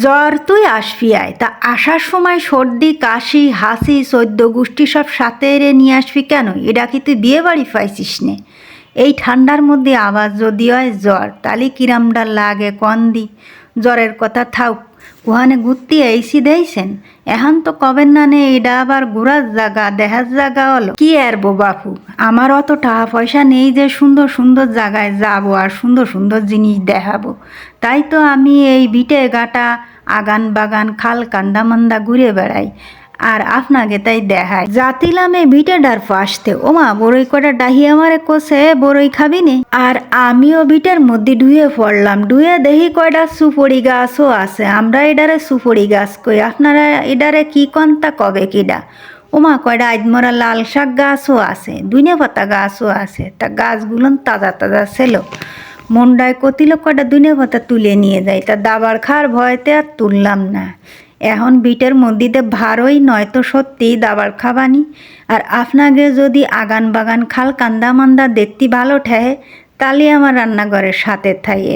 জ্বর তুই আসবি আয়। তা আসার সময় সর্দি, কাশি, হাসি, সদ্য গোষ্ঠী সব সাথে নিয়ে আসবি কেন? এটা কি তুই বিয়ে বাড়ি পাইছিস নে? এই ঠান্ডার মধ্যে আবার যদি হয়, জ্বর। তাহলে কিরামডা লাগে কন দি জ্বরের কথা থাক ওখানে ঘুরতে আইসি দেইছেন? এখন তো কবেন না নে এটা আবার ঘোরার জায়গা দেখার জায়গা হলো। কি আর বো বাপু? আমার অত টাকা পয়সা নেই যে সুন্দর সুন্দর জায়গায় যাব আর সুন্দর সুন্দর জিনিস দেখাবো। তাই তো আমি এই বিটে গাটা আগান বাগান খাল কান্দা মান্দা ঘুরে বেড়াই। আর আপনাকে তাই দেখায়। জাতিলাম ভিটেডার ফাঁসতে ওমা বড়ই কটা ডাহি আমারে কোসে বড়ই খাবি নে আর আমিও ভিটের মধ্যে ডুয়ে পড়লাম। ডুয়ে দেখি কয়টা সুপড়ি গাছও আছে। আমরা এডারে সুপড়ি গাছ কই। আপনারা এডারে কি কন্তা কবে কিডা? ওমা কয়টা আজমরা লাল শাক গাছও আছে দুনিয়া পাতা গাছও আছে। তা গাছগুলো তাজা তাজা ছিল। মন্ডায় কতিল কয়টা দুনিয়া পাতা তুলে নিয়ে যায়। তা দাবার খাওয়ার ভয়তে আর তুললাম না। এখন বিটের মন্দিতে ভারই নয়তো সত্যি দাবার খাবানি। আর আপনাকে যদি আগান বাগান খাল কান্দা মান্দা দেখতে ভালো ঠেহে তালে আমার রান্নাঘরের সাথে থাইয়ে।